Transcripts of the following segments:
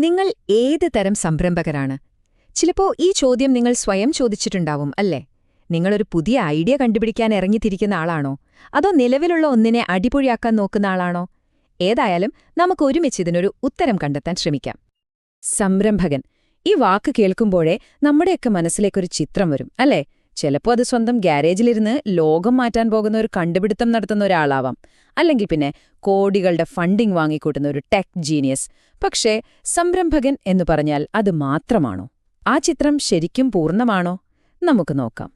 നിങ്ങൾ ഏത് തരം സംരംഭകരാണ്? ചിലപ്പോ ഈ ചോദ്യം നിങ്ങൾ സ്വയം ചോദിച്ചിട്ടുണ്ടാവും അല്ലേ? നിങ്ങളൊരു പുതിയ ഐഡിയ കണ്ടുപിടിക്കാൻ ഇറങ്ങിത്തിരിക്കുന്ന ആളാണോ? അതോ നിലവിലുള്ള ഒന്നിനെ അടിപൊളിയാക്കാൻ നോക്കുന്ന ആളാണോ? ഏതായാലും നമുക്ക് ഒരുമിച്ച് ഇതിനൊരു ഉത്തരം കണ്ടെത്താൻ ശ്രമിക്കാം. സംരംഭകൻ. ഈ വാക്ക് കേൾക്കുമ്പോഴേ നമ്മുടെയൊക്കെ മനസ്സിലേക്കൊരു ചിത്രം വരും അല്ലേ? ചിലപ്പോൾ അത് സ്വന്തം ഗ്യാരേജിലിരുന്ന് ലോകം മാറ്റാൻ പോകുന്ന ഒരു കണ്ടുപിടുത്തം നടത്തുന്ന ഒരാളാവാം. അല്ലെങ്കിൽ പിന്നെ കോടികളുടെ ഫണ്ടിംഗ് വാങ്ങിക്കൂട്ടുന്ന ഒരു ടെക് ജീനിയസ്. പക്ഷേ സംരംഭകൻ എന്നു പറഞ്ഞാൽ അത് മാത്രമാണോ? ആ ചിത്രം ശരിക്കും പൂർണമാണോ? നമുക്ക് നോക്കാം.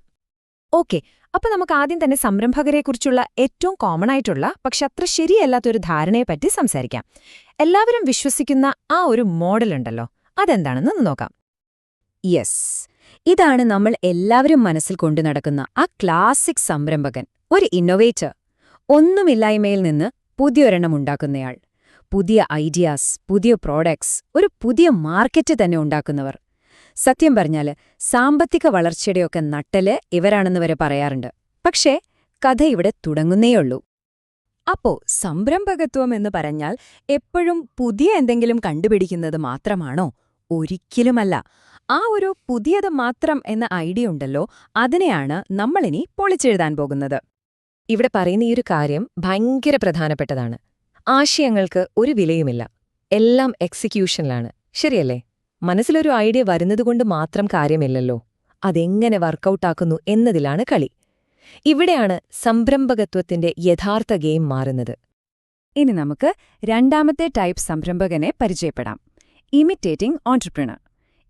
ഓക്കെ അപ്പൊ നമുക്ക് ആദ്യം തന്നെ സംരംഭകരെക്കുറിച്ചുള്ള ഏറ്റവും കോമൺ ആയിട്ടുള്ള പക്ഷെ അത്ര ശരിയല്ലാത്തൊരു ധാരണയെപ്പറ്റി സംസാരിക്കാം. എല്ലാവരും വിശ്വസിക്കുന്ന ആ ഒരു മോഡലുണ്ടല്ലോ അതെന്താണെന്ന് നോക്കാം. യെസ് ഇതാണ് നമ്മൾ എല്ലാവരും മനസ്സിൽ കൊണ്ടു നടക്കുന്ന ആ ക്ലാസിക് സംരംഭകൻ ഒരു ഇന്നൊവേറ്റർ ഒന്നുമില്ലായ്മയിൽ നിന്ന് പുതിയൊരെണ്ണം ഉണ്ടാക്കുന്നയാൾ. പുതിയ ഐഡിയാസ് പുതിയ പ്രോഡക്ട്സ് ഒരു പുതിയ മാർക്കറ്റ് തന്നെ ഉണ്ടാക്കുന്നവർ. സത്യം പറഞ്ഞാൽ സാമ്പത്തിക വളർച്ചയുടെയൊക്കെ നട്ടൽ ഇവരാണെന്ന് വരെ പറയാറുണ്ട്. പക്ഷേ കഥ ഇവിടെ തുടങ്ങുന്നേയുള്ളൂ. അപ്പോ സംരംഭകത്വം എന്ന് പറഞ്ഞാൽ എപ്പോഴും പുതിയ എന്തെങ്കിലും കണ്ടുപിടിക്കുന്നത് മാത്രമാണോ? ഒരിക്കലുമല്ല. ആ ഒരു പുതിയത് മാത്രം എന്ന ഐഡിയ ഉണ്ടല്ലോ അതിനെയാണ് നമ്മളിനി പൊളിച്ചെഴുതാൻ പോകുന്നത്. ഇവിടെ പറയുന്ന ഈ ഒരു കാര്യം ഭയങ്കര പ്രധാനപ്പെട്ടതാണ്. ആശയങ്ങൾക്ക് ഒരു വിലയുമില്ല. എല്ലാം എക്സിക്യൂഷനിലാണ്. ശരിയല്ലേ? മനസ്സിലൊരു ഐഡിയ വരുന്നതുകൊണ്ട് മാത്രം കാര്യമില്ലല്ലോ. അതെങ്ങനെ വർക്കൗട്ടാക്കുന്നു എന്നതിലാണ് കളി. ഇവിടെയാണ് സംരംഭകത്വത്തിന്റെ യഥാർത്ഥ ഗെയിം മാറുന്നത്. ഇനി നമുക്ക് രണ്ടാമത്തെ ടൈപ്പ് സംരംഭകനെ പരിചയപ്പെടാം. ഇമിറ്റേറ്റിംഗ് ഓൺട്രപ്രണർ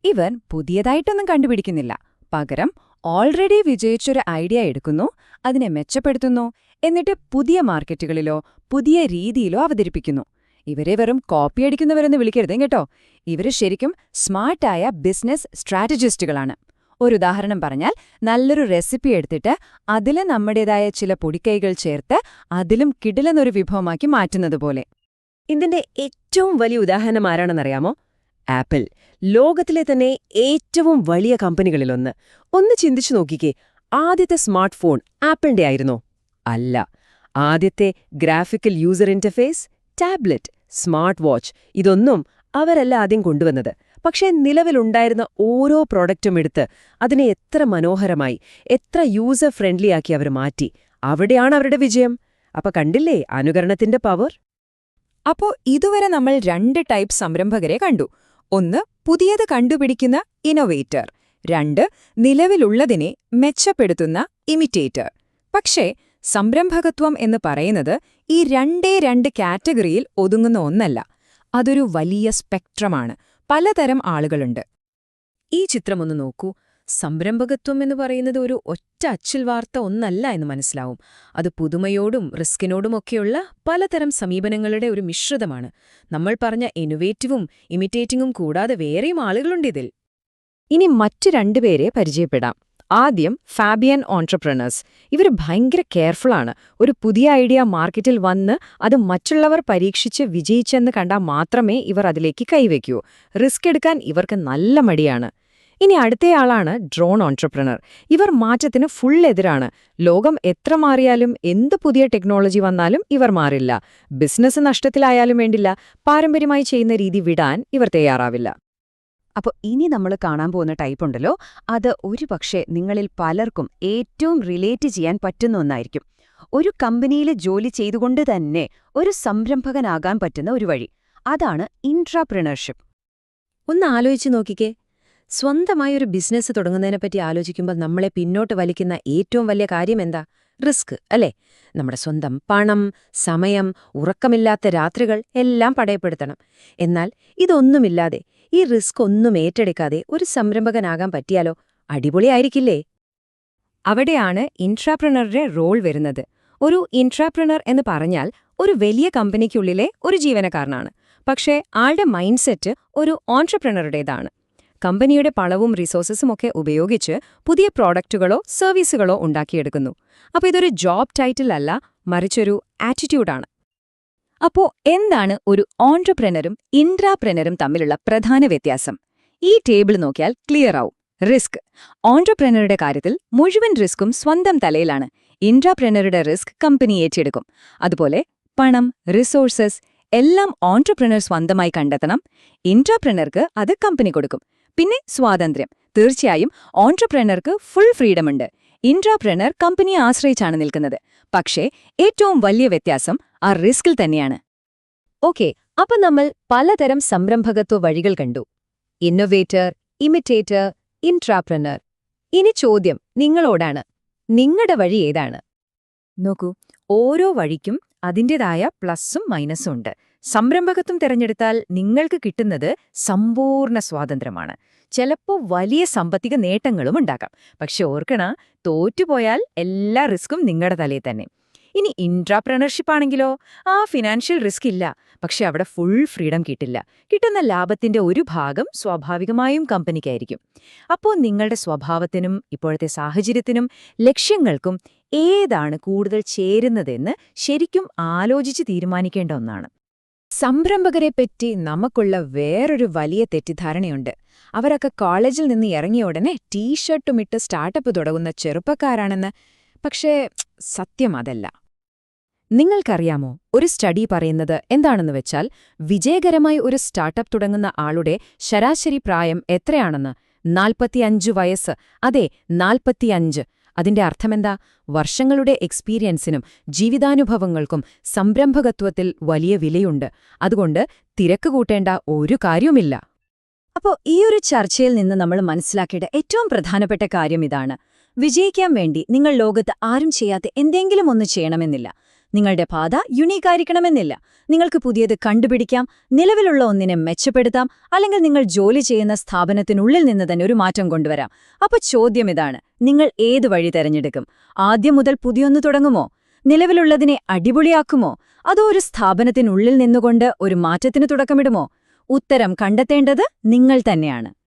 ഇവൻ പുതിയതായിട്ടൊന്നും കണ്ടുപിടിക്കുന്നില്ല. പകരം ഓൾറെഡി വിജയിച്ചൊരു ഐഡിയ എടുക്കുന്നു അതിനെ മെച്ചപ്പെടുത്തുന്നു എന്നിട്ട് പുതിയ മാർക്കറ്റുകളിലോ പുതിയ രീതിയിലോ അവതരിപ്പിക്കുന്നു. ഇവരെ വെറും കോപ്പി അടിക്കുന്നവരെന്ന് വിളിക്കരുതേ കേട്ടോ. ഇവർ ശരിക്കും സ്മാർട്ടായ ബിസിനസ് സ്ട്രാറ്റജിസ്റ്റുകളാണ് ഒരു ഉദാഹരണം പറഞ്ഞാൽ നല്ലൊരു റെസിപ്പി എടുത്തിട്ട് അതിൽ നമ്മുടേതായ ചില പൊടിക്കൈകൾ ചേർത്ത് അതിലും കിടിലെന്നൊരു വിഭവമാക്കി മാറ്റുന്നത് പോലെ. ഇതിന്റെ ഏറ്റവും വലിയ ഉദാഹരണം ആരാണെന്നറിയാമോ? ആപ്പിൾ. ലോകത്തിലെ തന്നെ ഏറ്റവും വലിയ കമ്പനികളിലൊന്ന്. ഒന്ന് ചിന്തിച്ചു നോക്കിക്കേ ആദ്യത്തെ സ്മാർട്ട് ഫോൺ ആപ്പിളിന്റെ ആയിരുന്നോ. അല്ല ആദ്യത്തെ graphical user interface tablet smart watch ഇതൊന്നും അവരല്ല ആദ്യം കൊണ്ടുവന്നത്. പക്ഷേ നിലവിലുണ്ടായിരുന്ന ഓരോ പ്രോഡക്റ്റും എടുത്ത് അതിനെ എത്ര മനോഹരമായി എത്ര യൂസർ ഫ്രണ്ട്ലി ആക്കി അവർ മാറ്റി. അവിടെയാണ് അവരുടെ വിജയം. അപ്പൊ കണ്ടില്ലേ അനുകരണത്തിന്റെ പവർ? അപ്പോ ഇതുവരെ നമ്മൾ രണ്ട് ടൈപ്പ് സംരംഭകരെ കണ്ടു. ഒന്ന് പുതിയത് കണ്ടുപിടിക്കുന്ന ഇനോവേറ്റർ രണ്ട് നിലവിലുള്ളതിനെ മെച്ചപ്പെടുത്തുന്ന ഇമിറ്റേറ്റർ പക്ഷേ സംരംഭകത്വം എന്ന് പറയുന്നത് ഈ രണ്ടേ രണ്ട് കാറ്റഗറിയിൽ ഒതുങ്ങുന്ന ഒന്നല്ല. അതൊരു വലിയ സ്പെക്ട്രമാണ്. പലതരം ആളുകളുണ്ട്. ഈ ചിത്രമൊന്ന് നോക്കൂ. സംരംഭകത്വം എന്ന് പറയുന്നത് ഒരു ഒറ്റ അച്ചിൽ വാർത്ത ഒന്നല്ല എന്ന് മനസ്സിലാവും. അത് പുതുമയോടും റിസ്കിനോടുമൊക്കെയുള്ള പലതരം സമീപനങ്ങളുടെ ഒരു മിശ്രിതമാണ്. നമ്മൾ പറഞ്ഞ ഇന്നൊവേറ്റീവും ഇമിറ്റേറ്റിംഗും കൂടാതെ വേറെയും ആളുകളുണ്ട് ഇതിൽ. ഇനി മറ്റു രണ്ടുപേരെ പരിചയപ്പെടാം. ആദ്യം ഫാബിയൻ ഓൺട്രപ്രണേഴ്സ് ഇവർ ഭയങ്കര കെയർഫുള്ളാണ് ഒരു പുതിയ ഐഡിയ മാർക്കറ്റിൽ വന്ന് അത് മറ്റുള്ളവർ പരീക്ഷിച്ച് വിജയിച്ചെന്ന് കണ്ടാൽ മാത്രമേ ഇവർ അതിലേക്ക് കൈവയ്ക്കൂ. റിസ്ക് എടുക്കാൻ ഇവർക്ക് നല്ല മടിയാണ്. ഇനി അടുത്തയാളാണ് ഡ്രോൺ ഓൺട്രപ്രണർ. ഇവർ മാറ്റത്തിന് ഫുൾ എതിരാണ്. ലോകം എത്ര മാറിയാലും എന്ത് പുതിയ ടെക്നോളജി വന്നാലും ഇവർ മാറില്ല. ബിസിനസ് നഷ്ടത്തിലായാലും വേണ്ടില്ല. പാരമ്പര്യമായി ചെയ്യുന്ന രീതി വിടാൻ ഇവർ തയ്യാറാവില്ല. അപ്പോൾ ഇനി നമ്മൾ കാണാൻ പോകുന്ന ടൈപ്പ് ഉണ്ടല്ലോ. അത് ഒരുപക്ഷെ നിങ്ങളിൽ പലർക്കും ഏറ്റവും റിലേറ്റ് ചെയ്യാൻ പറ്റുന്ന ഒന്നായിരിക്കും. ഒരു കമ്പനിയിൽ ജോലി ചെയ്തുകൊണ്ട് തന്നെ ഒരു സംരംഭകനാകാൻ പറ്റുന്ന ഒരു വഴി. അതാണ് ഇൻട്രാപ്രണർഷിപ്പ് ഒന്ന് ആലോചിച്ച് നോക്കിക്കേ. സ്വന്തമായി ഒരു ബിസിനസ് തുടങ്ങുന്നതിനെപ്പറ്റി ആലോചിക്കുമ്പോൾ നമ്മളെ പിന്നോട്ട് വലിക്കുന്ന ഏറ്റവും വലിയ കാര്യം എന്താ? റിസ്ക് അല്ലേ? നമ്മുടെ സ്വന്തം പണം സമയം ഉറക്കമില്ലാത്ത രാത്രികൾ എല്ലാം പടയപ്പെടുത്തണം. എന്നാൽ ഇതൊന്നുമില്ലാതെ ഈ റിസ്ക് ഒന്നും ഏറ്റെടുക്കാതെ ഒരു സംരംഭകനാകാൻ പറ്റിയാലോ? അടിപൊളിയായിരിക്കില്ലേ അവിടെയാണ് ഇൻട്രാപ്രണറുടെ റോൾ വരുന്നത്. ഒരു ഇൻട്രാപ്രണർ എന്ന് പറഞ്ഞാൽ ഒരു വലിയ കമ്പനിക്കുള്ളിലെ ഒരു ജീവനക്കാരനാണ്. പക്ഷേ ആളുടെ മൈൻഡ്സെറ്റ് ഒരു ഓൺട്രപ്രണറുടേതാണ് കമ്പനിയുടെ പണവും റിസോഴ്സസും ഒക്കെ ഉപയോഗിച്ച് പുതിയ പ്രോഡക്റ്റുകളോ സർവീസുകളോ ഉണ്ടാക്കിയെടുക്കുന്നു. അപ്പോൾ ഇതൊരു ജോബ് ടൈറ്റിൽ അല്ല മറിച്ചൊരു ആറ്റിറ്റ്യൂഡാണ് അപ്പോൾ എന്താണ് ഒരു ഓൺട്രപ്രനറും ഇൻട്രാപ്രനറും തമ്മിലുള്ള പ്രധാന വ്യത്യാസം? ഈ ടേബിൾ നോക്കിയാൽ ക്ലിയർ ആവും. റിസ്ക് ഓൺട്രപ്രനറുടെ കാര്യത്തിൽ മുഴുവൻ റിസ്ക്കും സ്വന്തം തലയിലാണ്. ഇൻട്രാപ്രനറുടെ റിസ്ക് കമ്പനി ഏറ്റെടുക്കും. അതുപോലെ പണം റിസോഴ്സസ് എല്ലാം ഓൺട്രപ്രനർ സ്വന്തമായി കണ്ടെത്തണം. ഇൻട്രാപ്രനർക്ക് അത് കമ്പനി കൊടുക്കും. പിന്നെ സ്വാതന്ത്ര്യം. തീർച്ചയായും ഓൺട്രപ്രണർക്ക് ഫുൾ ഫ്രീഡം ഉണ്ട്. ഇൻട്രാപ്രണർ കമ്പനിയെ ആശ്രയിച്ചാണ് നിൽക്കുന്നത്. പക്ഷേ ഏറ്റവും വലിയ വ്യത്യാസം ആ റിസ്കിൽ തന്നെയാണ്. ഓക്കെ അപ്പൊ നമ്മൾ പലതരം സംരംഭകത്വ വഴികൾ കണ്ടു. ഇന്നൊവേറ്റർ ഇമിറ്റേറ്റർ ഇൻട്രാപ്രണർ ഇനി ചോദ്യം നിങ്ങളോടാണ്. നിങ്ങളുടെ വഴി ഏതാണ്? നോക്കൂ ഓരോ വഴിക്കും അതിന്റെതായ പ്ലസ്സും മൈനസും ഉണ്ട്. സംരംഭകത്വം തിരഞ്ഞെടുത്താൽ നിങ്ങൾക്ക് കിട്ടുന്നത് സമ്പൂർണ സ്വാതന്ത്ര്യമാണ്. ചിലപ്പോൾ വലിയ സാമ്പത്തിക നേട്ടങ്ങളും ഉണ്ടാക്കാം പക്ഷെ ഓർക്കണ തോറ്റുപോയാൽ എല്ലാ റിസ്ക്കും നിങ്ങളുടെ തലയിൽ തന്നെ. ഇനി ഇൻട്രാപ്രണർഷിപ്പ് ആണെങ്കിലോ? ആ ഫിനാൻഷ്യൽ റിസ്ക് ഇല്ല. പക്ഷെ അവിടെ ഫുൾ ഫ്രീഡം കിട്ടില്ല. കിട്ടുന്ന ലാഭത്തിന്റെ ഒരു ഭാഗം സ്വാഭാവികമായും കമ്പനിക്കായിരിക്കും. അപ്പോൾ നിങ്ങളുടെ സ്വഭാവത്തിനും ഇപ്പോഴത്തെ സാഹചര്യത്തിനും ലക്ഷ്യങ്ങൾക്കും ഏതാണ് കൂടുതൽ ചേരുന്നതെന്ന് ശരിക്കും ആലോചിച്ച് തീരുമാനിക്കേണ്ട ഒന്നാണ്. സംരംഭകരെപ്പറ്റി നമുക്കുള്ള വേറൊരു വലിയ തെറ്റിദ്ധാരണയുണ്ട്. അവരൊക്കെ കോളേജിൽ നിന്ന് ഇറങ്ങിയ ഉടനെ ടീഷർട്ടുമിട്ട് സ്റ്റാർട്ടപ്പ് തുടങ്ങുന്ന ചെറുപ്പക്കാരാണെന്ന്. പക്ഷേ സത്യം അതല്ല. നിങ്ങൾക്കറിയാമോ ഒരു സ്റ്റഡി പറയുന്നത് എന്താണെന്ന് വെച്ചാൽ വിജയകരമായി ഒരു സ്റ്റാർട്ടപ്പ് തുടങ്ങുന്ന ആളുടെ ശരാശരി പ്രായം എത്രയാണെന്ന്? നാൽപ്പത്തിയഞ്ചു വയസ്സ്. അതെ നാൽപ്പത്തിയഞ്ച്. അതിന്റെ അർത്ഥമെന്താ? വർഷങ്ങളുടെ എക്സ്പീരിയൻസിനും ജീവിതാനുഭവങ്ങൾക്കും സംരംഭകത്വത്തിൽ വലിയ വിലയുണ്ട്. അതുകൊണ്ട് തിരക്ക് കൂട്ടേണ്ട ഒരു കാര്യവുമില്ല. അപ്പോൾ ഒരു ചർച്ചയിൽ നിന്ന് നമ്മൾ മനസ്സിലാക്കേണ്ട ഏറ്റവും പ്രധാനപ്പെട്ട കാര്യം ഇതാണ്. വിജയിക്കാൻ വേണ്ടി നിങ്ങൾ ലോകത്ത് ആരും ചെയ്യാത്ത എന്തെങ്കിലും ഒന്ന് ചെയ്യണമെന്നില്ല. നിങ്ങളുടെ പാത യുണീക്കായിരിക്കണമെന്നില്ല. നിങ്ങൾക്ക് പുതിയത് കണ്ടുപിടിക്കാം നിലവിലുള്ള ഒന്നിനെ മെച്ചപ്പെടുത്താം അല്ലെങ്കിൽ നിങ്ങൾ ജോലി ചെയ്യുന്ന സ്ഥാപനത്തിനുള്ളിൽ നിന്ന് തന്നെ ഒരു മാറ്റം കൊണ്ടുവരാം. അപ്പോൾ ചോദ്യം ഇതാണ് നിങ്ങൾ ഏത് വഴി തെരഞ്ഞെടുക്കും? ആദ്യം മുതൽ പുതിയൊന്ന് തുടങ്ങുമോ? നിലവിലുള്ളതിനെ അടിപൊളിയാക്കുമോ? അതോ ഒരു സ്ഥാപനത്തിനുള്ളിൽ നിന്നുകൊണ്ട് ഒരു മാറ്റത്തിന് തുടക്കമിടുമോ? ഉത്തരം കണ്ടെത്തേണ്ടത് നിങ്ങൾ തന്നെയാണ്.